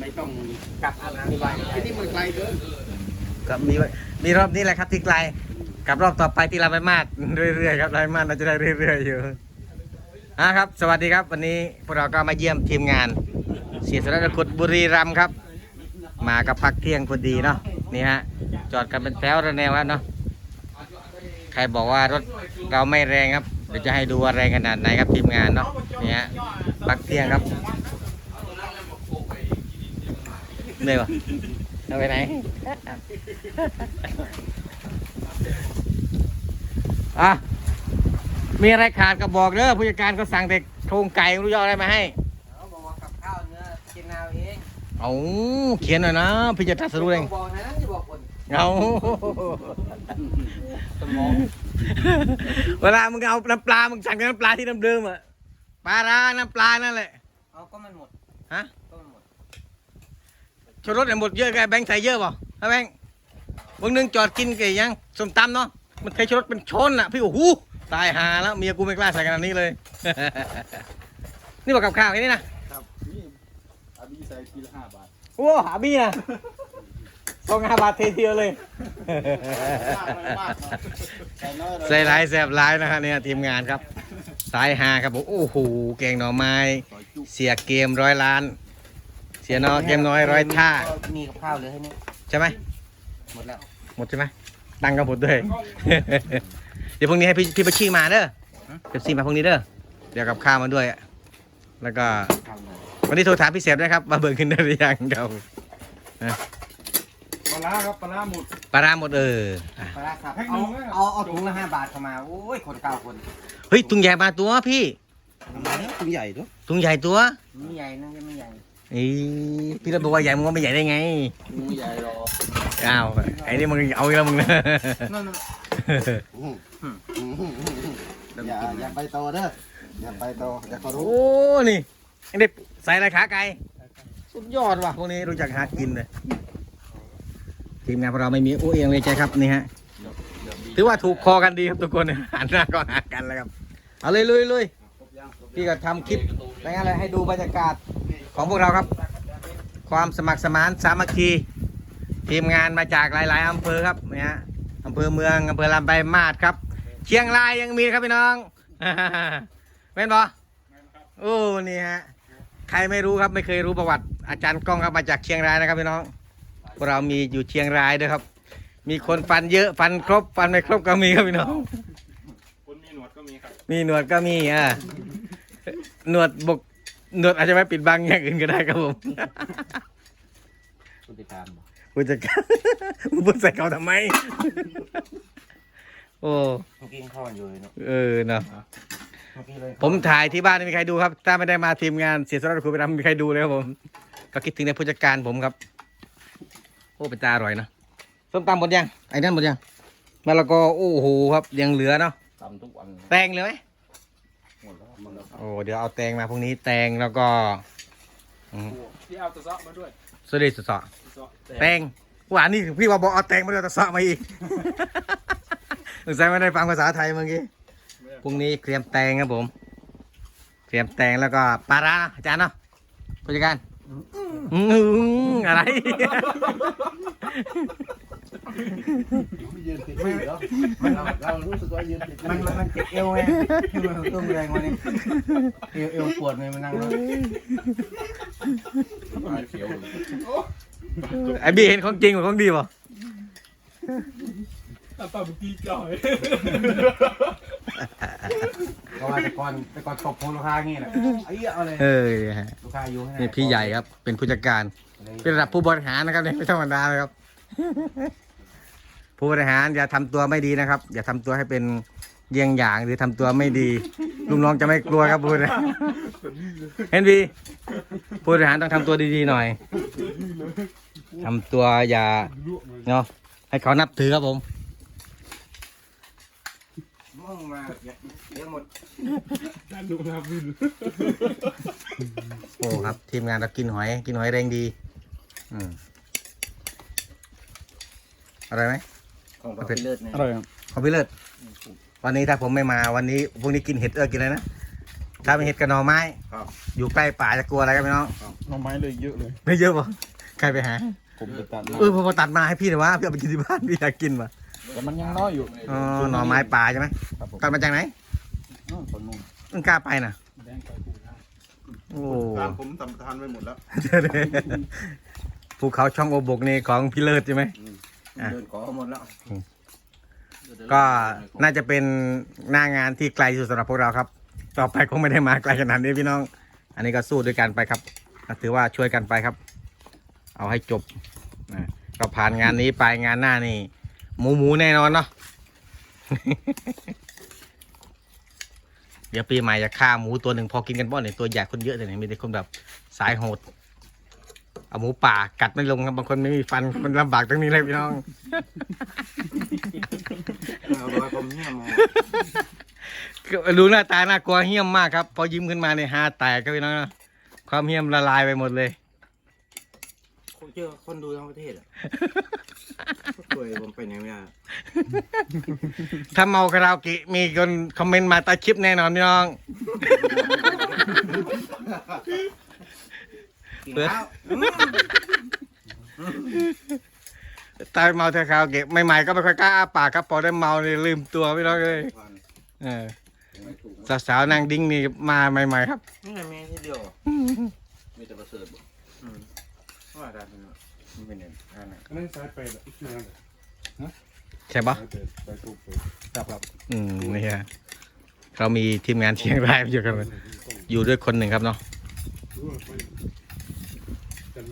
ไม่ต้องกลับอะไรไกลไอ้ที่มันไกลเกินก็มีมีรอบนี้แหละครับที่ไกล กับรอบต่อไปที่เราไปมาดเรื่อยๆครับเราไปมาดเราจะได้เรื่อยๆอยู่อะครับ สวัสดีครับ วันนี้พวกเราก็มาเยี่ยมทีมงานเสียสระกุดบุรีรัมย์ครับ มากับพักเที่ยงพอดีเนาะนี่ฮะจอดกันเป็นแถวระแนวแล้วเนาะใครบอกว่ารถเราไม่แรงครับเดี๋ยวจะให้ดูว่าแรงขนาดไหนครับทีมงานเนาะนี่ฮะพักเที่ยงครับ เหนื่อยวะเอาไปไหนอะมีอะไรขาดก็บอกเด้อผู้จัดการก็สั่งแต่โครงไก่ไม่รู้จะเอาอะไรมาให้เขาบอกว่ากับข้าวเนื้อกินเอาเองเอาเขียนหน่อยนะพี่จะตัดสรุปเองบอกนะที่บอกคนเอาสมองเวลามึงเอาน้ำปลา มึงสั่งแต่น้ำปลาที่เดิมๆอะปลาร้าน้ำปลานั่นแหละเอาก็มันหมดฮะก็มันหมด ชนรถเนี่ยหมดเยอะแกแบงค์ใส่เยอะเปล่าฮะแบงค์วันหนึงจอดกินไก่ยังส้มตำเนาะมันเคยชนรถเป็นชนอะพี่โอ้โหตายหาแล้วเมียกูไม่กล้าใส่ขนาดนี้เลย นี่บอกกับข้าวแค่นี้นะครับนี่อาบีใส่ทีละห้าบาทโอ้หาบี้นะสองห้าบาทเทเทียวเลย ใส่ร้ายแสบร้ายนะฮะเนี่ยทีมงานครับ สายหาครับผมโอ้โหแกงหน่อไม้ เสียเกมร้อยล้านเสียนอเกมน้อยร้อยท่า มีกับข้าวเหลยให้นี่ใช่ไหมหมดแล้วหมดใช่ไหมตังค์ก็หมดด้วย เดี๋ยวพรุ่งนี้ให้พี่พี่ประชีมาเด้อเดี๋ยวซีมาพรุ่งนี้เด้อเดี๋ยวกับข้าวมาด้วยอะแล้วก็ทำเลยวันนี้โทรถามพี่เสพด้วยครับมาเบิกขึ้นได้หรือยังครับปลาร้าครับปลาร้าหมดปลาร้าหมดเอออะปลาร้าสับแพ็คหนึ่เอางนะเอาเอาถุงละห้าบาทเข้ามาโอ้ยคนเก้าคนเฮ้ยตุงใหญ่มาตัวพี่ถุงใหญ่ด้วยตุงใหญ่ตัว ไม่ใหญ่นั่นก็ไม่ใหญ่ อีพี่เราบอกว่าใหญ่มึงก็ไม่ใหญ่ได้ไงไม่ใหญ่หรอกอ้าวไอ้นี่มึงเอาอีกแล้วมึงนะนั่นน่ะอย่าอย่าไปโตเด้ออย่าไปโตอย่าเขารู้โอ้นี่ไอ้เด็กใส่อะไรขาไก่สุดยอดว่ะพวกนี้รู้จักหากินเลยทีมงานพวกเราไม่มีโอ้เอียงเลยใจครับนี่ฮะถือว่าถูกคอกันดีครับทุกคนหันหน้าก็หากันแล้วครับเอาเลยลุยลุยพี่ก็ทำคลิปอะไรเงี้ยเลยให้ดูบรรยากาศ ของพวกเราครับ ความสมัครสมานสามัคคี ทีมงานมาจากหลายๆอำเภอครับเนี่ยฮะอำเภอเมืองอำเภอลำปลายมาศครับ เชียงรายยังมีครับพี่น้องแม่นบอโอ้นี่ฮะใครไม่รู้ครับไม่เคยรู้ประวัติอาจารย์ก้องครับมาจากเชียงรายนะครับพี่น้องพวกเรามีอยู่เชียงรายด้วยครับ มีคนฟันเยอะฟันครบฟันไม่ครบก็มีครับพี่น้องคนมีหนวดก็มีครับมีหนวดก็มีอะหนวดบก หนวดอาจจะไม่ปิดบังอย่างอื่นก็ได้ครับผมคุณติดตามบอกผู้จัดการมึงพูดใส่เขาทำไม โอ้เมื่อกี้ยังเข้ากันอยู่เลยเนาะเออเนาะเมื่อกี้เลยผมถ่ายที่บ้านไม่มีใครดูครับ ถ้าไม่ได้มาทีมงานเสียสละครูไปทำไม่มีใครดูเลยครับผม ก็คิดถึงในผู้จัดการผมครับ โอ้เป็นตาอร่อยเนอะส้มตำหมดยังไอ้นั่นหมดยังมะละกอโอ้โหครับยังเหลือเนาะ ทำทุกวัน แตงเลยไหม หมดแล้วหมดแล้วครับโอ้เดี๋ยวเอาแตงมาพรุ่งนี้แตงแล้วก็อืมพี่เอาตะเซาะมาด้วยสวัสดีสุดสอตะเซาะแตงหวานนี่พี่ว่าบอกเอาแตงมาด้วยแต่สอมาอีก สงสัยไม่ได้ฟังภาษาไทยเมื่อกี้พรุ่งนี้เตรียมแตงครับผม เตรียมแตงแล้วก็ปลาร้านะอาจารย์เนาะผู้จัดการอื้อหืออะไร ยืนติดที่เหรอมันเรารู้สึกว่ายืนติดมันมันมันเจ็บเอวไงมันตุ้มแรงวันนี้เอวเอวปวดเลยมันนั่งรถเขียวไอบีเห็นของจริงกว่าของดีป่ะตาปาบุกี้ก่อยเพราะว่าแต่ก่อนแต่ก่อนตบโพลูกค้างี้แหละไอ้เหี้ยเอาเลยเออฮะลูกค้าอยู่ให้นี่พี่ใหญ่ครับ เป็นผู้จัดการ เป็นระดับผู้บริหารนะครับเนี่ยไม่ธรรมดาเลยครับ ผู้บริหารอย่าทำตัวไม่ดีนะครับ อย่าทำตัวให้เป็นเยี่ยงอย่างหรือทำตัวไม่ดีลูกน้องจะไม่กลัวครับผู้บริหารเห็นดีผู้บริหารต้องทำตัวดีๆหน่อยทำตัวอย่าเนาะให้เขานับถือครับผมมึงมาเดี๋ยวหมดด้านลูกนาวินโอ้ครับ ทีมงานเรากินหอย กินหอยแรงดี อืมอร่อยไหม ของเราไปเลิศนะอร่อยครับขอพี่เลิศวันนี้ถ้าผมไม่มาวันนี้พรุ่งนี้กินเห็ดเออกินอะไรนะถ้าไม่เห็ดกับหน่อไม้ ครับอยู่ใกล้ป่าจะกลัวอะไรกันพี่น้องหน่อไม้เลยเยอะเลย ไม่เยอะปะใครไปหา ผมไปตัดมาเออพอตัดมาให้พี่หน่อยวะพี่เอาไปกินที่บ้านพี่อยากกินว่ะแต่มันยังน้อยอยู่อ๋อหน่อไม้ป่าใช่ไหมครับผมตัดมาจากไหนอ้าวคนนู้นเพิ่งกล้าไปน่ะแดงไปปูนาโอ้ตามผมทำทานไปหมดแล้ว ภูเขาช่องโอบกนี่ของพี่เลิศใช่ไหมอะ เดินขอหมดแล้วก็น่าจะเป็นหน้างานที่ไกลที่สุดสำหรับพวกเราครับ ต่อไปคงไม่ได้มาไกลขนาดนี้พี่น้อง อันนี้ก็สู้ด้วยกันไปครับก็ถือว่าช่วยกันไปครับ เอาให้จบนะก็ผ่านงานนี้ไปงานหน้านี่ หมูหมูแน่นอนเนาะเดี๋ยวปีใหม่จะฆ่าหมูตัวหนึ่งพอกินกันบ้างเนี่ยตัวใหญ่คนเยอะแต่เนี่ยมีแต่คนแบบสายโหด เอาหมูป่ากัดไม่ลงครับบางคนไม่มีฟันมันลำบากตรงนี้เลยพี่น้อง เอาไว้ผมเนี่ยมองดูหน้าตาน่ากลัวเหี้ยมมากครับ พอยิ้มขึ้นมาเนี่ยฮาแตกครับพี่น้องนะความเหี้ยมละลายไปหมดเลยคนเจอคนดูทั้งประเทศอะช่วยผมไปไหนไม่ได้ถ้าเมาคาราโอเกะมีคนคอมเมนต์มาใต้คลิปแน่นอนพี่น้อง กินข้าวตายเมาคาราโอเกะใหม่ๆก็ไม่ค่อยกล้าอ้าปากครับพอได้เมาเนี่ยลืมตัวพี่น้องเลยเออสาวๆนางดิ้งนี่มาใหม่ ๆ ครับนี่ไงแม่ที่เดียวอะมีแต่ประเสริฐบอกว่าได้เป็นมันเป็นอย่างนั้นนั่นสายเป็ดอีกนั่นใช่ปะสายเป็ดสายตูเป็ดครับครับอืมนี่ฮะเรามีทีมงานเชียงรายอยู่กันเลยอยู่ด้วยคนหนึ่งครับเนาะ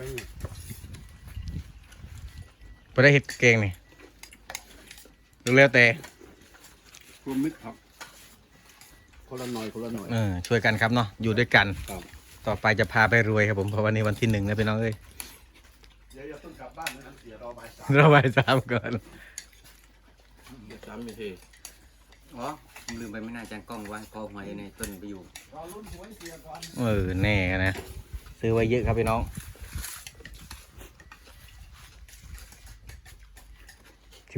กันแม่งไปได้เห็ดเก่งนี่ดูแล้วแต่รวมมิตรครับคนละหน่อยคนละหน่อย เออช่วยกันครับเนาะอยู่ด้วยกัน ครับต่อไปจะพาไปรวยครับผมเพราะวันนี้วันที่หนึ่งนะพี่น้องเอ้ยเดี๋ยวอย่าเพิ่งกลับบ้านนะเสียรอบ่ายสามเราไปสามก่อนเดี๋ยวสามนาทีอ๋อผมลืมไปไม่น่าจะกล้องไว้พอหอยในต้นไปอยู่เออแน่นะซื้อไว้เยอะครับพี่น้อง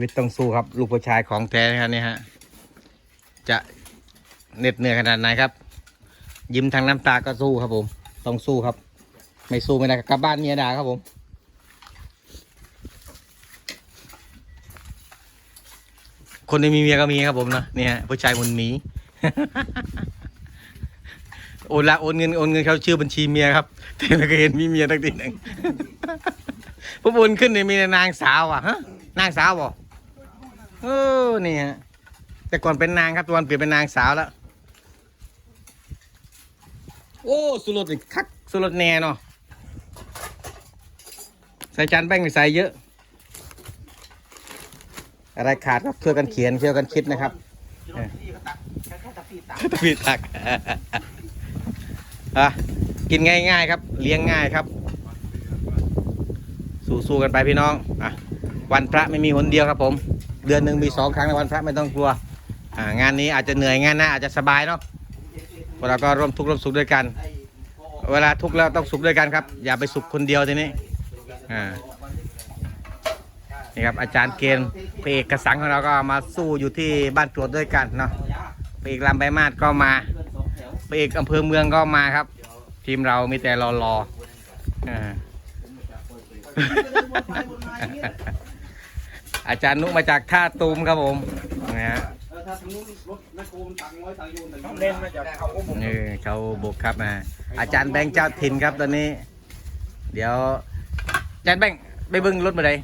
วิตต้องสู้ครับ ลูกผู้ชายของแท้ครับเนี่ยฮะจะเหน็ดเหนื่อยขนาดไหนครับ ยิ้มทางน้ำตาก็สู้ครับผม ต้องสู้ครับ ไม่สู้ไม่ได้กลับบ้านเมียด่าครับผมคนที่มีเมียก็มีครับผมนะเนี่ยฮะผู้ชายมุนหมีโอนละโอนเงินโอนเงินเขาชื่อบัญชีเมียครับแต่ไม่เคยเห็นมีเมียตั้งทีหนึ่งผมโอนขึ้นเนี่ยมีนางสาวอะฮะนางสาวบ่ เออนี่ฮะแต่ก่อนเป็นนางครับตอนเปลี่ยนเป็นนางสาวแล้ว โอ้สุรสนี่คักสุรสแน่เนาะใส่จานแป้งไม่ใส่เยอะ อะไรขาดก็ช่วยกันเขียนช่วยกันคิดนะครับตะปีตักอะกินง่าย ๆ ครับ เลี้ยงง่ายครับ สู้ๆกันไปพี่น้องอะวันพระไม่มีหนเดียวครับผม เดือนหนึ่งมีสองครั้งในวันพระไม่ต้องกลัวอ่างานนี้อาจจะเหนื่อยงานหน้าอาจจะสบายเนาะเราก็ร่วมทุกข์ร่วมสุขด้วยกัน เวลาทุกข์แล้วต้องสุขด้วยกันครับ อย่าไปสุขคนเดียวทีนี้อ่านี่ครับอาจารย์เกณฑ์พเอกกระสังของเราก็มาสู้อยู่ที่บ้านตรวจด้วยกันเนาะพเอกลำใบมาศก็มาพเอกอำเภอเมืองก็มาครับ ทีมเรามีแต่รอรออ่า อาจารย์นุมาจากท่าตูมครับผมนะฮะเล่นมาจากเขาก็ผมนี่เขาบุกครับนะอาจารย์แบงค์เจ้าถิ่นครับตอนนี้ เดี๋ยวอาจารย์แบงค์ไปเบิ้งรถมาเลย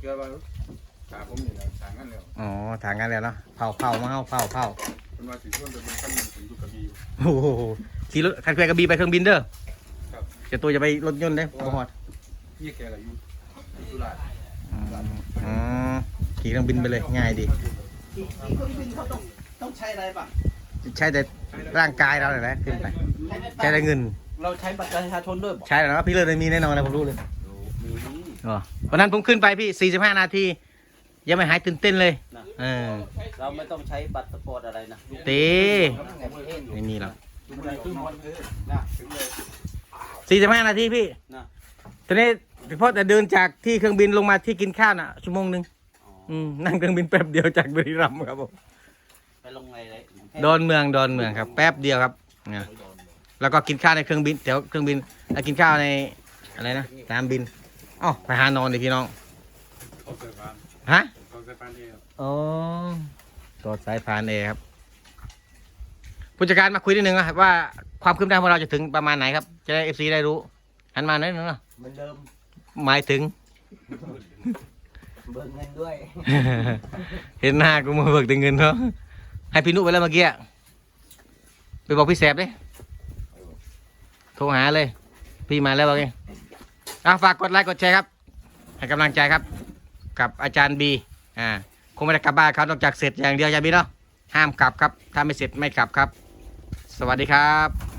เกี่ยวกับขาผมนี่แหละทางนั้นแล้วอ๋อทางกันแล้วเนาะเผาเผามาเฮาเผาเผาเป็นว่าสีส่วนเป็นขั้นหนึ่งถึงทุกกระบี่โอ้โหขี่รถคันแควกระบีไปเครื่องบินเด้อครับจะตัวจะไปรถยนต์เด้บ่ฮอดพี่แกอะไรอยู่ สุราษฎร์อืมอ๋อขี่เครื่องบินไปเลยง่ายดีต้องใช้อะไรป่ะใช้แต่ร่างกายเราแหละขึ้นไปใช้แต่เงิน เราใช้บัตรประชาชนด้วยใช่แล้วพี่เลิศมีแน่นอนนะผมรู้เลยอ๋อวันนั้นผมขึ้นไปพี่ 45 นาที ยังไม่หายตื่นเต้นเลยเออเราไม่ต้องใช้บัตรสปอร์ตอะไรนะเต้ไม่มีหรอก45 นาทีพี่นะตอนนี้ เพราะแต่เดินจากที่เครื่องบินลงมาที่กินข้าวน่ะชั่วโมงหนึ่งอ๋ออืมนั่งเครื่องบินแป๊บเดียวจากบุรีรัมย์ครับผมไปลงไงเลยดอนเมืองดอนเมืองครับ แป๊บเดียวครับเนี่ยแล้วก็กินข้าวในเครื่องบินแถวเครื่องบินแล้วกินข้าวในอะไรนะสนามบินอ๋อไปหานอนดิพี่น้องเขาเกิดพานฮะเขาเกิดพานเองอ๋อตัวสายพานเอครับผู้จัดการมาคุยนิดนึงนะครับว่าความคืบหน้าของเราจะถึงประมาณไหนครับ จะได้เอฟซีได้รู้หันมาหน่อยนึงเนาะเหมือนเดิม หมายถึง เบิกเงินด้วย เห็นหน้ากูมาเบิกแต่เงินเนาะให้พี่นุไปแล้วเมื่อกี้อะไปบอกพี่แสบเลยโทรหาเลย พี่มาแล้วบอกเองอะฝากกดไลค์กดแชร์ครับ ให้กำลังใจครับ กับอาจารย์บีอ่าคงไม่ได้กลับบ้านครับนอกจากเสร็จอย่างเดียวอย่าบีเนาะห้ามกลับครับ ถ้าไม่เสร็จไม่กลับครับ สวัสดีครับ